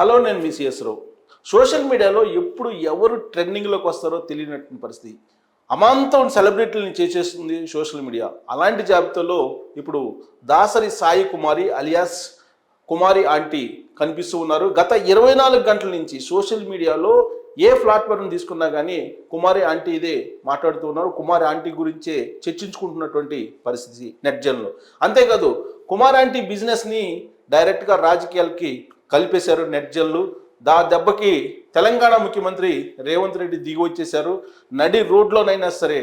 Hello నేను మీ CS రావు social మీడియాలో ఎప్పుడు ఎవరు ట్రెండింగ్లోకి వస్తారో తెలియనటువంటి పరిస్థితి. అమాంతం సెలబ్రిటీలను చేసేస్తుంది సోషల్ మీడియా. అలాంటి జాబితాలో ఇప్పుడు దాసరి సాయి కుమారి అలియాస్ కుమారి ఆంటీ కనిపిస్తూ ఉన్నారు. గత ఇరవై నాలుగు గంటల నుంచి సోషల్ మీడియాలో ఏ ప్లాట్ఫామ్ తీసుకున్నా కానీ కుమారి ఆంటీ ఇదే మాట్లాడుతూ ఉన్నారు. కుమారి ఆంటీ గురించే చర్చించుకుంటున్నటువంటి పరిస్థితి నెట్జన్లో అంతేకాదు కుమార్ ఆంటీ బిజినెస్ని డైరెక్ట్గా రాజకీయాలకి కలిపేశారు నెట్ జల్లు. దా దెబ్బకి తెలంగాణ ముఖ్యమంత్రి రేవంత్ రెడ్డి దిగి వచ్చేశారు. నడి రోడ్లోనైనా సరే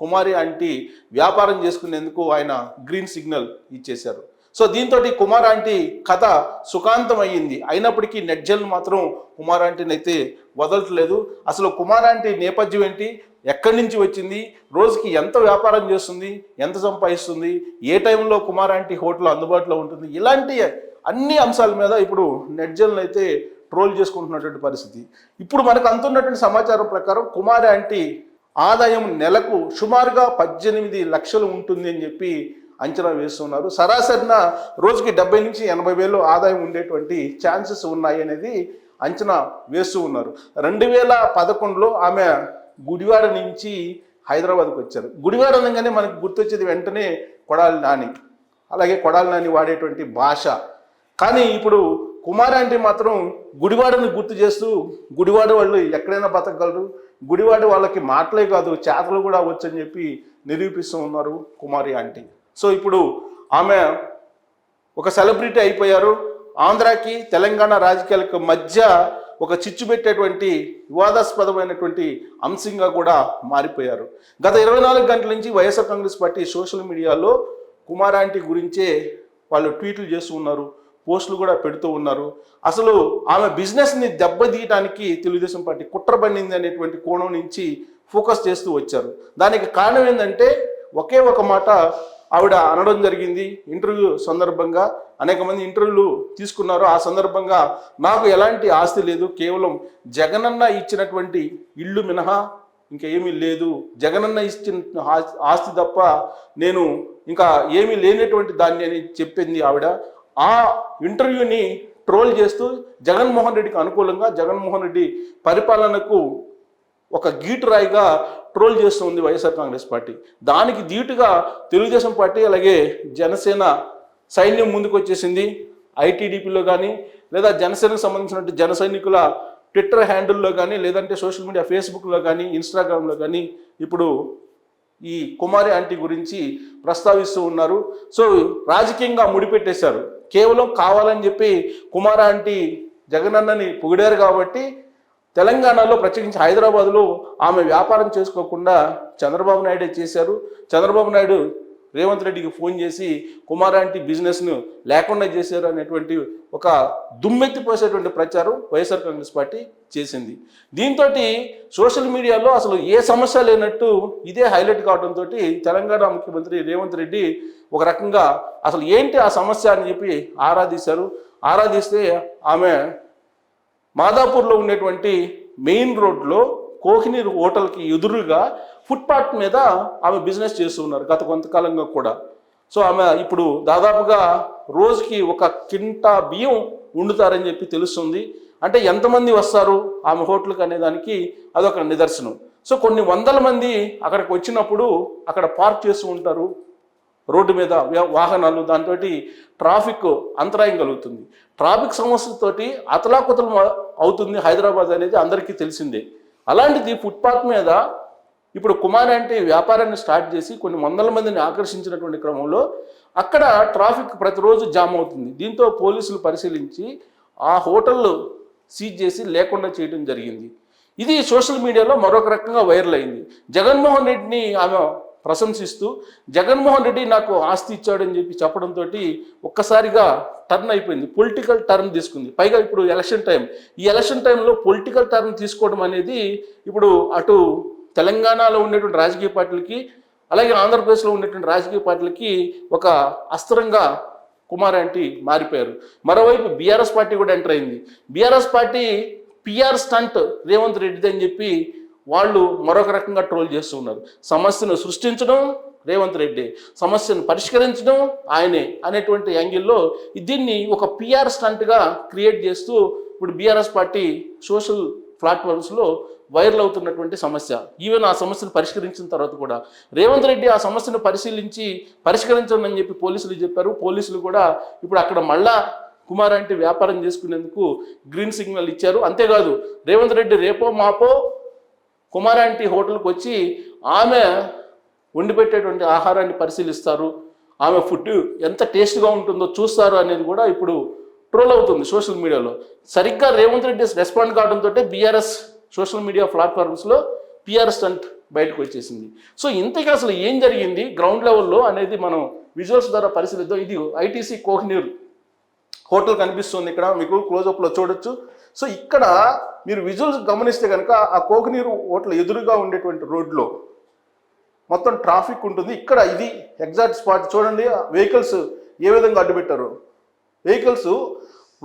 కుమారి ఆంటీ వ్యాపారం చేసుకునేందుకు ఆయన గ్రీన్ సిగ్నల్ ఇచ్చేశారు. సో దీంతో కుమార్ ఆంటీ కథ సుఖాంతం అయ్యింది. అయినప్పటికీ నెట్జల్ మాత్రం కుమార్ ఆంటీని అయితే వదలట్లేదు. అసలు కుమార్ ఆంటీ నేపథ్యం ఏంటి? ఎక్కడి నుంచి వచ్చింది? రోజుకి ఎంత వ్యాపారం చేస్తుంది? ఎంత సంపాదిస్తుంది? ఏ టైంలో కుమార్ ఆంటీ హోటల్ అందుబాటులో ఉంటుంది? ఇలాంటి అన్ని అంశాల మీద ఇప్పుడు నెట్జన్లు అయితే ట్రోల్ చేసుకుంటున్నటువంటి పరిస్థితి. ఇప్పుడు మనకు అందుతున్నటువంటి సమాచారం ప్రకారం కుమార్ ఆంటీ ఆదాయం నెలకు సుమారుగా పద్దెనిమిది లక్షలు ఉంటుంది అని చెప్పి అంచనా వేస్తున్నారు. సరాసరిన రోజుకి డెబ్బై నుంచి ఎనభై వేలు ఆదాయం ఉండేటువంటి ఛాన్సెస్ ఉన్నాయి అనేది అంచనా వేస్తూ ఉన్నారు. రెండు వేల పదకొండులో ఆమె గుడివాడ నుంచి హైదరాబాద్కి వచ్చారు. గుడివాడ అనగానే మనకు గుర్తొచ్చేది వెంటనే కొడాలి నాని. అలాగే కొడాలి నాని వాడేటువంటి భాష. కానీ ఇప్పుడు కుమార్ ఆంటీ మాత్రం గుడివాడని గుర్తు చేస్తూ గుడివాడ వాళ్ళు ఎక్కడైనా బతకగలరు? గుడివాడ వాళ్ళకి మాటలే కాదు చేతలు కూడా వచ్చని చెప్పి నిరూపిస్తూ ఉన్నారు కుమారి ఆంటీ. సో ఇప్పుడు ఆమె ఒక సెలబ్రిటీ అయిపోయారు. ఆంధ్రాకి తెలంగాణ రాజకీయాలకు మధ్య ఒక చిచ్చు పెట్టేటువంటి వివాదాస్పదమైనటువంటి అంశంగా కూడా మారిపోయారు. గత ఇరవై నాలుగు గంటల నుంచి వైఎస్ఆర్ కాంగ్రెస్ పార్టీ సోషల్ మీడియాలో కుమారాంటి గురించే వాళ్ళు ట్వీట్లు చేస్తూ ఉన్నారు. పోస్టులు కూడా పెడుతూ ఉన్నారు. అసలు ఆమె బిజినెస్ని దెబ్బతీయడానికి తెలుగుదేశం పార్టీ కుట్ర బండింది అనేటువంటి కోణం నుంచి ఫోకస్ చేస్తూ వచ్చారు. దానికి కారణం ఏంటంటే ఒకే ఒక మాట ఆవిడ అనడం జరిగింది. ఇంటర్వ్యూ సందర్భంగా అనేక మంది ఇంటర్వ్యూలు తీసుకున్నారు. ఆ సందర్భంగా నాకు ఎలాంటి ఆస్తి లేదు. కేవలం జగనన్న ఇచ్చినటువంటి ఇల్లు మినహా ఇంకా ఏమీ లేదు. జగనన్న ఇచ్చిన ఆస్తి తప్ప నేను ఇంకా ఏమీ లేనటువంటి దాన్ని అని చెప్పింది ఆవిడ. ఆ ఇంటర్వ్యూని ట్రోల్ చేస్తూ జగన్మోహన్ రెడ్డికి అనుకూలంగా జగన్మోహన్ రెడ్డి పరిపాలనకు ఒక గీటురాయిగా ట్రోల్ చేస్తుంది వైఎస్ఆర్ కాంగ్రెస్ పార్టీ. దానికి ధీటుగా తెలుగుదేశం పార్టీ అలాగే జనసేన సైన్యం ముందుకు వచ్చేసింది. ఐటీడీపీలో కానీ లేదా జనసేనకు సంబంధించినటువంటి జన సైనికుల ట్విట్టర్ హ్యాండిల్లో కానీ లేదంటే సోషల్ మీడియా ఫేస్బుక్లో కానీ ఇన్స్టాగ్రామ్లో కానీ ఇప్పుడు ఈ కుమారి ఆంటీ గురించి ప్రస్తావిస్తూ ఉన్నారు. సో రాజకీయంగా ముడిపెట్టేశారు. కేవలం కావాలని చెప్పి కుమార ఆంటీ జగనన్నని పొగిడారు కాబట్టి తెలంగాణలో ప్రత్యేకించి హైదరాబాద్లో ఆమె వ్యాపారం చేసుకోకుండా చంద్రబాబు నాయుడే చేశారు. చంద్రబాబు నాయుడు రేవంత్ రెడ్డికి ఫోన్ చేసి కుమారాంటి బిజినెస్ను లేకుండా చేశారు అనేటువంటి ఒక దుమ్మెత్తిపోసేటువంటి ప్రచారం వైఎస్ఆర్ కాంగ్రెస్ పార్టీ చేసింది. దీంతో సోషల్ మీడియాలో అసలు ఏ సమస్య లేనట్టు ఇదే హైలైట్ కావడంతో తెలంగాణ ముఖ్యమంత్రి రేవంత్ రెడ్డి ఒక రకంగా అసలు ఏంటి ఆ సమస్య అని చెప్పి ఆరాధిస్తారు. ఆరాధిస్తే ఆమె మాదాపూర్లో ఉండేటువంటి మెయిన్ రోడ్లో కోహినీర్ హోటల్కి ఎదురుగా ఫుట్పాత్ మీద ఆమె బిజినెస్ చేస్తూ ఉన్నారు గత కొంతకాలంగా కూడా. సో ఆమె ఇప్పుడు దాదాపుగా రోజుకి ఒక కింటా బియ్యం వండుతారని చెప్పి తెలుస్తుంది. అంటే ఎంతమంది వస్తారు ఆమె హోటల్కి అనే దానికి అదొక నిదర్శనం. సో కొన్ని వందల మంది అక్కడికి వచ్చినప్పుడు అక్కడ పార్క్ చేస్తూ ఉంటారు. రోడ్డు మీద వాహనాలు దాంతో ట్రాఫిక్ అంతరాయం కలుగుతుంది. ట్రాఫిక్ సమస్యతోటి అతలాకుతలం అవుతుంది హైదరాబాద్ అనేది అందరికీ తెలిసిందే. అలాంటిది ఫుట్పాత్ మీద ఇప్పుడు కుమార్ అంటే వ్యాపారాన్ని స్టార్ట్ చేసి కొన్ని వందల మందిని ఆకర్షించినటువంటి క్రమంలో అక్కడ ట్రాఫిక్ ప్రతిరోజు జామ్ అవుతుంది. దీంతో పోలీసులు పరిశీలించి ఆ హోటల్ సీజ్ చేసి లేకుండా చేయడం జరిగింది. ఇది సోషల్ మీడియాలో మరొక రకంగా వైరల్ అయింది. జగన్మోహన్ రెడ్డిని ఆమె ప్రశంసిస్తూ జగన్మోహన్ రెడ్డి నాకు ఆస్తి ఇచ్చాడని చెప్పి చెప్పడంతో ఒక్కసారిగా టర్న్ అయిపోయింది. పొలిటికల్ టర్న్ తీసుకుంది. పైగా ఇప్పుడు ఎలక్షన్ టైం. ఈ ఎలక్షన్ టైంలో పొలిటికల్ టర్న్ తీసుకోవడం అనేది ఇప్పుడు అటు తెలంగాణలో ఉండేటువంటి రాజకీయ పార్టీలకి అలాగే ఆంధ్రప్రదేశ్లో ఉండేటువంటి రాజకీయ పార్టీలకి ఒక అస్త్రంగా కుమార్ ఆంటీ మారిపోయారు. మరోవైపు బీఆర్ఎస్ పార్టీ కూడా ఎంటర్ అయింది. BRS party PR stunt Revanth రెడ్డిది అని చెప్పి వాళ్ళు మరొక రకంగా ట్రోల్ చేస్తూ ఉన్నారు. సమస్యను సృష్టించడం రేవంత్ రెడ్డి సమస్యను పరిష్కరించడం ఆయనే అనేటువంటి యాంగిల్లో దీన్ని ఒక పిఆర్ స్టంట్గా క్రియేట్ చేస్తూ ఇప్పుడు బీఆర్ఎస్ పార్టీ సోషల్ ప్లాట్ఫామ్స్లో వైరల్ అవుతున్నటువంటి సమస్య. ఈవెన్ ఆ సమస్యను పరిష్కరించిన తర్వాత కూడా రేవంత్ రెడ్డి ఆ సమస్యను పరిశీలించి పరిష్కరించమని చెప్పి పోలీసులు చెప్పారు. పోలీసులు కూడా ఇప్పుడు అక్కడ మళ్ళా కుమార్ అంటే వ్యాపారం చేసుకునేందుకు గ్రీన్ సిగ్నల్ ఇచ్చారు. అంతేకాదు రేవంత్ రెడ్డి రేపో మాపో కుమారాంటి హోటల్కి వచ్చి ఆమె వండిపెట్టేటువంటి ఆహారాన్ని పరిశీలిస్తారు. ఆమె ఫుడ్ ఎంత టేస్ట్గా ఉంటుందో చూస్తారు అనేది కూడా ఇప్పుడు ట్రోల్ అవుతుంది సోషల్ మీడియాలో. సరిగ్గా రేవంత్ రెడ్డి రెస్పాండ్ కావడంతో బీఆర్ఎస్ సోషల్ మీడియా ప్లాట్ఫామ్స్లో పిఆర్ స్టంట్ బయటకు వచ్చేసింది. సో ఇంతకీ అసలు ఏం జరిగింది? గ్రౌండ్ లెవెల్లో అనేది మనం విజువల్స్ ద్వారా పరిశీలిద్దాం. ఇది ఐటీసీ కోహినూర్ హోటల్ కనిపిస్తుంది ఇక్కడ. మీకు క్లోజప్లో చూడొచ్చు. సో ఇక్కడ మీరు విజువల్స్ గమనిస్తే కనుక ఆ కోకనీరు హోటల్ ఎదురుగా ఉండేటువంటి రోడ్లో మొత్తం ట్రాఫిక్ ఉంటుంది. ఇక్కడ ఇది ఎగ్జాక్ట్ స్పాట్ చూడండి. వెహికల్స్ ఏ విధంగా అడ్డుపెట్టారు? వెహికల్స్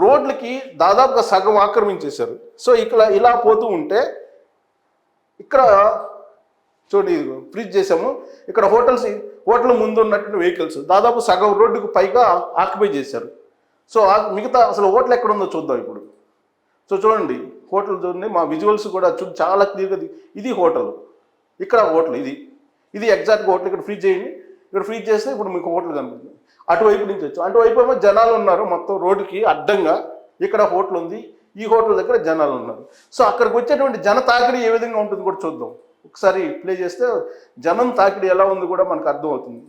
రోడ్లకి దాదాపుగా సగం ఆక్రమించేశారు. సో ఇక్కడ ఇలా పోతూ ఉంటే ఇక్కడ చూడండి ఫ్రీజ్ చేసాము ఇక్కడ హోటల్స్ హోటల్ ముందు ఉన్నటువంటి వెహికల్స్ దాదాపు సగం రోడ్డుకు పైగా ఆక్యుపై చేశారు. సో మిగతా అసలు హోటల్ ఎక్కడ ఉందో చూద్దాం ఇప్పుడు. సో చూడండి హోటల్ చూడండి మా విజువల్స్ కూడా చూ చాలా క్లియర్గా ఇది హోటల్. ఇక్కడ హోటల్ ఇది. ఇది ఎగ్జాక్ట్గా హోటల్ ఇక్కడ ఫ్రీజ్ చేయండి. ఇక్కడ ఫ్రీజ్ చేస్తే ఇప్పుడు మీకు హోటల్ కనిపిస్తుంది. అటువైపు నుంచి వచ్చాం. అటువైపు ఏమో జనాలు ఉన్నారు మొత్తం రోడ్డుకి అడ్డంగా ఇక్కడ హోటల్ ఉంది. ఈ హోటల్ దగ్గర జనాలు ఉన్నారు. సో అక్కడికి వచ్చేటువంటి జన తాకిడి ఏ విధంగా ఉంటుంది కూడా చూద్దాం. ఒకసారి ప్లే చేస్తే జనం తాకిడి ఎలా ఉంది కూడా మనకు అర్థమవుతుంది.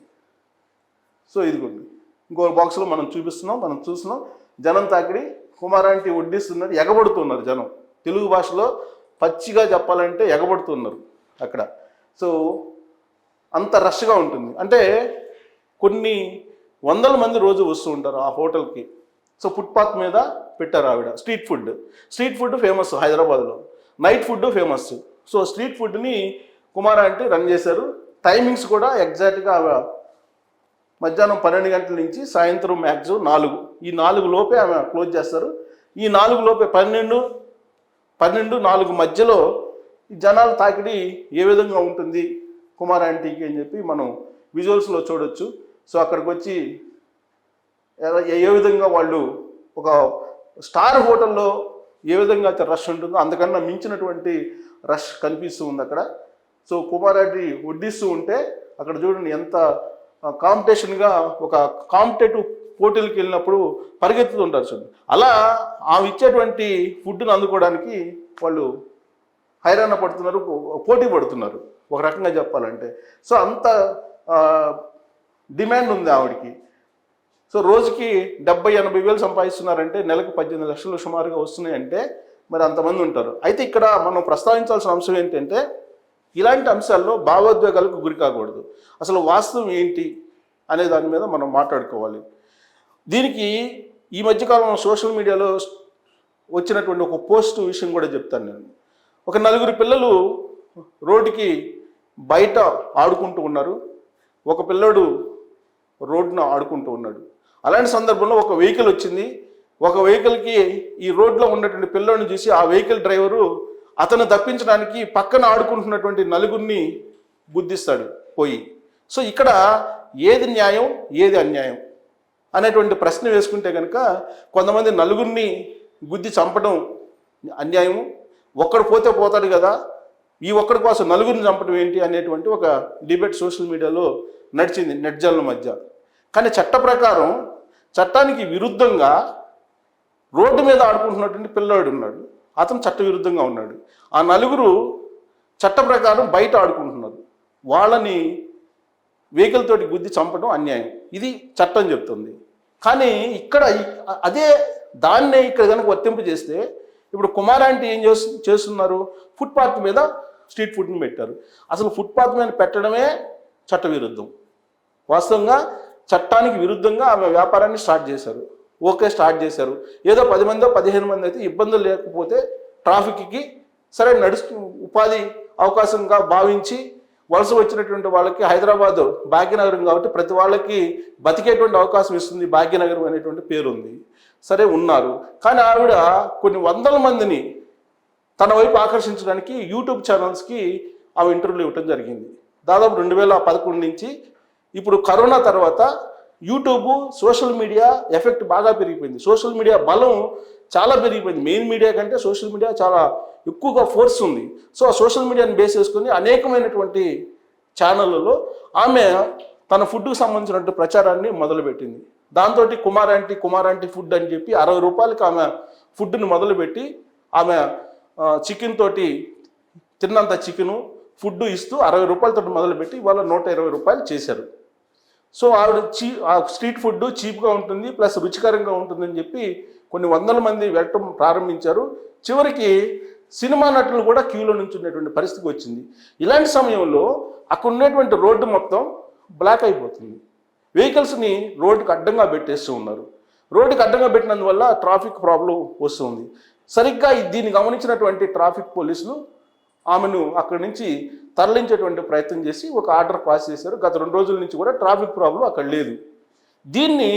సో ఇదిగోండి ఇంకో బాక్స్లో మనం చూపిస్తున్నాం మనం చూస్తున్నాం. జనం తాకిడి కుమారాంటి వడ్డిస్తున్నారు ఎగబడుతున్నారు జనం. తెలుగు భాషలో పచ్చిగా చెప్పాలంటే ఎగబడుతున్నారు అక్కడ. సో అంత రష్గా ఉంటుంది. అంటే కొన్ని వందల మంది రోజు వస్తూ ఉంటారు ఆ హోటల్కి. సో ఫుట్పాత్ మీద పెట్టారు ఆవిడ. Street food street food famous హైదరాబాద్లో. Night food famous so street ఫుడ్ని కుమార అంటే రన్ చేశారు. టైమింగ్స్ కూడా ఎగ్జాక్ట్గా ఆమె మధ్యాహ్నం పన్నెండు గంటల నుంచి సాయంత్రం మ్యాక్సిమం నాలుగు. ఈ నాలుగు లోపే ఆమె క్లోజ్ చేస్తారు. ఈ నాలుగు లోపే పన్నెండు పన్నెండు నాలుగు మధ్యలో జనాల తాకిడి ఏ విధంగా ఉంటుంది? కుమార్ ఆంటీకి అని చెప్పి మనం విజువల్స్లో చూడొచ్చు. సో అక్కడికి వచ్చి ఏ విధంగా వాళ్ళు ఒక స్టార్ హోటల్లో ఏ విధంగా అయితే రష్ ఉంటుందో అంతకన్నా మించినటువంటి రష్ కనిపిస్తూ ఉంది అక్కడ. సో కుమారెడ్డి వడ్డిస్తూ ఉంటే అక్కడ చూడండి ఎంత కాంపిటీషన్గా ఒక కాంపిటేటివ్ పోటీలకు వెళ్ళినప్పుడు పరిగెత్తుతుంటారు చూడండి. అలా ఆమె ఇచ్చేటువంటి ఫుడ్ను అందుకోవడానికి వాళ్ళు హైరాణ పడుతున్నారు పోటీ పడుతున్నారు. ఒక రకంగా చెప్పాలంటే. సో అంత డిమాండ్ ఉంది ఆవిడకి. సో రోజుకి డెబ్బై ఎనభై వేలు సంపాదిస్తున్నారంటే నెలకు పద్దెనిమిది లక్షలు సుమారుగా వస్తున్నాయంటే మరి అంతమంది ఉంటారు. అయితే ఇక్కడ మనం ప్రస్తావించాల్సిన అంశం ఏంటంటే ఇలాంటి అంశాల్లో భావోద్వేగాలకు గురి కాకూడదు. అసలు వాస్తవం ఏంటి అనే దాని మీద మనం మాట్లాడుకోవాలి. దీనికి ఈ మధ్యకాలంలో సోషల్ మీడియాలో వచ్చినటువంటి ఒక పోస్ట్ విషయం కూడా చెప్తాను నేను. ఒక నలుగురు పిల్లలు రోడ్డుకి బయట ఆడుకుంటూ ఉన్నారు. ఒక పిల్లడు రోడ్డున ఆడుకుంటూ ఉన్నాడు. అలాంటి సందర్భంలో ఒక వెహికల్ వచ్చింది. ఒక వెహికల్కి ఈ రోడ్లో ఉన్నటువంటి పిల్లోడిని చూసి ఆ వెహికల్ డ్రైవరు అతను తప్పించడానికి పక్కన ఆడుకుంటున్నటువంటి నలుగురిని బుద్ధిస్తాడు పోయి. సో ఇక్కడ ఏది న్యాయం ఏది అన్యాయం అనేటువంటి ప్రశ్న వేసుకుంటే కనుక కొంతమంది నలుగురిని గుద్ది చంపడం అన్యాయము. ఒక్కడు పోతే పోతాడు కదా. ఈ ఒక్కడి కోసం నలుగురిని చంపడం ఏంటి అనేటువంటి ఒక డిబేట్ సోషల్ మీడియాలో నడిచింది నెట్జాల మధ్య. కానీ చట్ట ప్రకారం చట్టానికి విరుద్ధంగా రోడ్డు మీద ఆడుకుంటున్నటువంటి పిల్లాడు ఉన్నాడు. అతను చట్ట విరుద్ధంగా ఉన్నాడు. ఆ నలుగురు చట్ట ప్రకారం బయట ఆడుకుంటున్నారు. వాళ్ళని వెహికల్ తోటి గుద్ది చంపడం అన్యాయం. ఇది చట్టం చెప్తుంది. కానీ ఇక్కడ అదే దాన్నే ఇక్కడ కనుక వర్తింపు చేస్తే ఇప్పుడు కుమారాంటి ఏం చేస్తు చేస్తున్నారు? ఫుట్పాత్ మీద స్ట్రీట్ ఫుడ్ని పెట్టారు. అసలు ఫుట్పాత్ మీద పెట్టడమే చట్ట విరుద్ధం. వాస్తవంగా చట్టానికి విరుద్ధంగా ఆమె వ్యాపారాన్ని స్టార్ట్ చేశారు. ఓకే స్టార్ట్ చేశారు. ఏదో పది మందో పదిహేను మంది అయితే ఇబ్బందులు లేకపోతే ట్రాఫిక్కి సరే నడుస్తూ ఉపాధి అవకాశంగా భావించి వలస వచ్చినటువంటి వాళ్ళకి హైదరాబాద్ భాగ్యనగరం కాబట్టి ప్రతి వాళ్ళకి బతికేటువంటి అవకాశం ఇస్తుంది. భాగ్యనగరం అనేటువంటి పేరు ఉంది. సరే ఉన్నారు. కానీ ఆవిడ కొన్ని వందల మందిని తన వైపు ఆకర్షించడానికి యూట్యూబ్ ఛానల్స్కి ఆమె ఇంటర్వ్యూలు ఇవ్వటం జరిగింది. దాదాపు రెండు వేల పదకొండు నుంచి ఇప్పుడు కరోనా తర్వాత యూట్యూబ్ సోషల్ మీడియా ఎఫెక్ట్ బాగా పెరిగిపోయింది. సోషల్ మీడియా బలం చాలా పెరిగిపోయింది. మెయిన్ మీడియా కంటే సోషల్ మీడియా చాలా ఎక్కువగా ఫోర్స్ ఉంది. సో ఆ సోషల్ మీడియాని బేస్ చేసుకుని అనేకమైనటువంటి ఛానళ్ళలో ఆమె తన ఫుడ్కు సంబంధించినటువంటి ప్రచారాన్ని మొదలుపెట్టింది. దాంతో Kumar aunty Kumar aunty food అని చెప్పి అరవై రూపాయలకి ఆమె ఫుడ్ని మొదలుపెట్టి ఆమె చికెన్ తోటి తిన్నంత చికెను ఫుడ్ ఇస్తూ అరవై రూపాయలతో మొదలుపెట్టి వాళ్ళ నూట ఇరవై రూపాయలు చేశారు. సో ఆవిడ చీ ఆ స్ట్రీట్ ఫుడ్ చీప్గా ఉంటుంది ప్లస్ రుచికరంగా ఉంటుందని చెప్పి కొన్ని వందల మంది వెళ్ళటం ప్రారంభించారు. చివరికి సినిమా నటులు కూడా క్యూలో నుంచి నుంచున్నటువంటి పరిస్థితి వచ్చింది. ఇలాంటి సమయంలో అక్కడ ఉన్నటువంటి రోడ్డు మొత్తం బ్లాక్ అయిపోతుంది. వెహికల్స్ని రోడ్డుకు అడ్డంగా పెట్టేస్తూ ఉన్నారు. రోడ్డుకి అడ్డంగా పెట్టినందువల్ల ట్రాఫిక్ ప్రాబ్లం వస్తుంది. సరిగ్గా దీన్ని గమనించినటువంటి ట్రాఫిక్ పోలీసులు ఆమెను అక్కడి నుంచి తరలించేటువంటి ప్రయత్నం చేసి ఒక ఆర్డర్ పాస్ చేశారు. గత రెండు రోజుల నుంచి కూడా ట్రాఫిక్ ప్రాబ్లం అక్కడ లేదు. దీన్ని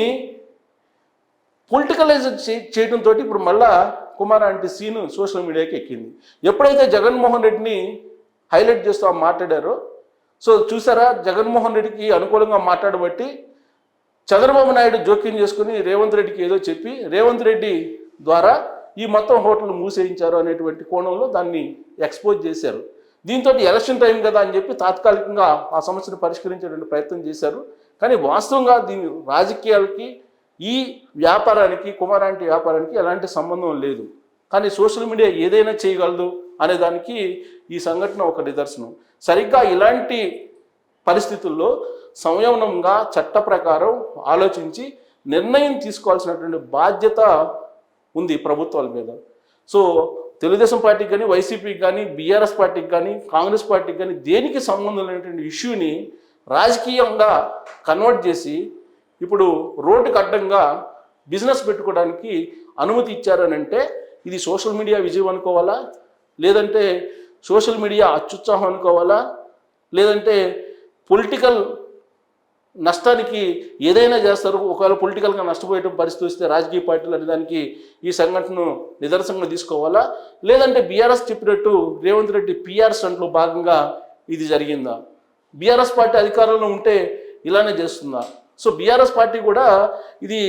పొలిటికలైజ్ చేయడంతో ఇప్పుడు మళ్ళా కుమార్ అంటే సీన్ సోషల్ మీడియాకి ఎక్కింది. ఎప్పుడైతే జగన్మోహన్ రెడ్డిని హైలైట్ చేస్తూ ఆమె మాట్లాడారో సో చూసారా జగన్మోహన్ రెడ్డికి అనుకూలంగా మాట్లాడబట్టి చంద్రబాబు నాయుడు జోక్యం చేసుకుని రేవంత్ రెడ్డికి ఏదో చెప్పి రేవంత్ రెడ్డి ద్వారా ఈ మొత్తం హోటల్ మూసేయించారు అనేటువంటి కోణంలో దాన్ని ఎక్స్పోజ్ చేశారు. దీంతో ఎలక్షన్ టైం కదా అని చెప్పి తాత్కాలికంగా ఆ సమస్యను పరిష్కరించేటువంటి ప్రయత్నం చేశారు. కానీ వాస్తవంగా దీని రాజకీయాలకి ఈ వ్యాపారానికి కుమారాంటి వ్యాపారానికి ఎలాంటి సంబంధం లేదు. కానీ సోషల్ మీడియా ఏదైనా చేయగలదు అనే దానికి ఈ సంఘటన ఒక నిదర్శనం. సరిగ్గా ఇలాంటి పరిస్థితుల్లో సంయమనంగా చట్ట ప్రకారం ఆలోచించి నిర్ణయం తీసుకోవాల్సినటువంటి బాధ్యత ఉంది ప్రభుత్వాల మీద. సో తెలుగుదేశం పార్టీకి కానీ వైసీపీకి కానీ బీఆర్ఎస్ పార్టీకి కానీ కాంగ్రెస్ పార్టీకి కానీ దేనికి సంబంధం లేనటువంటి ఇష్యూని రాజకీయంగా కన్వర్ట్ చేసి ఇప్పుడు రోడ్డుకు అడ్డంగా బిజినెస్ పెట్టుకోవడానికి అనుమతి ఇచ్చారనంటే ఇది సోషల్ మీడియా విజయం అనుకోవాలా? లేదంటే సోషల్ మీడియా అత్యుత్సాహం అనుకోవాలా? లేదంటే పొలిటికల్ నష్టానికి ఏదైనా చేస్తారు. ఒకవేళ పొలిటికల్గా నష్టపోయే పరిస్థితి వస్తే రాజకీయ పార్టీలు అనే దానికి ఈ సంఘటనను నిదర్శనంగా తీసుకోవాలా? లేదంటే బీఆర్ఎస్ చెప్పినట్టు రేవంత్ రెడ్డి పిఆర్ స్టంట్లో భాగంగా ఇది జరిగిందా? బీఆర్ఎస్ పార్టీ అధికారంలో ఉంటే ఇలానే చేస్తుందా? సో బీఆర్ఎస్ పార్టీ కూడా ఇది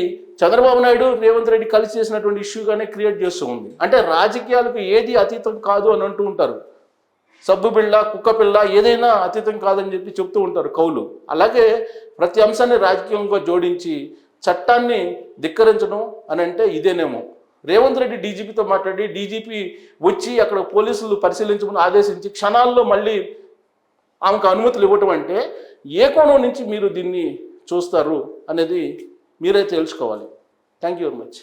చంద్రబాబు నాయుడు రేవంత్ రెడ్డి కలిసి చేసినటువంటి ఇష్యూగానే క్రియేట్ చేస్తూ ఉంది. అంటే రాజకీయాలకు ఏది అతీతం కాదు అని అంటూ ఉంటారు. సబ్బు పిల్ల కుక్క పిల్ల ఏదైనా అతీతం కాదని చెప్పి చెప్తూ ఉంటారు కౌలు అలాగే ప్రతి అంశాన్ని రాజకీయంగా జోడించి చట్టాన్ని ధిక్కరించడం అని అంటే ఇదేనేమో. రేవంత్ రెడ్డి డీజీపీతో మాట్లాడి డీజీపీ వచ్చి అక్కడ పోలీసులు పరిశీలించమని ఆదేశించి క్షణాల్లో మళ్ళీ ఆమెకు అనుమతులు ఇవ్వటం అంటే ఏ కోణం నుంచి మీరు దీన్ని చూస్తారు అనేది మీరే తెలుసుకోవాలి. Thank you very much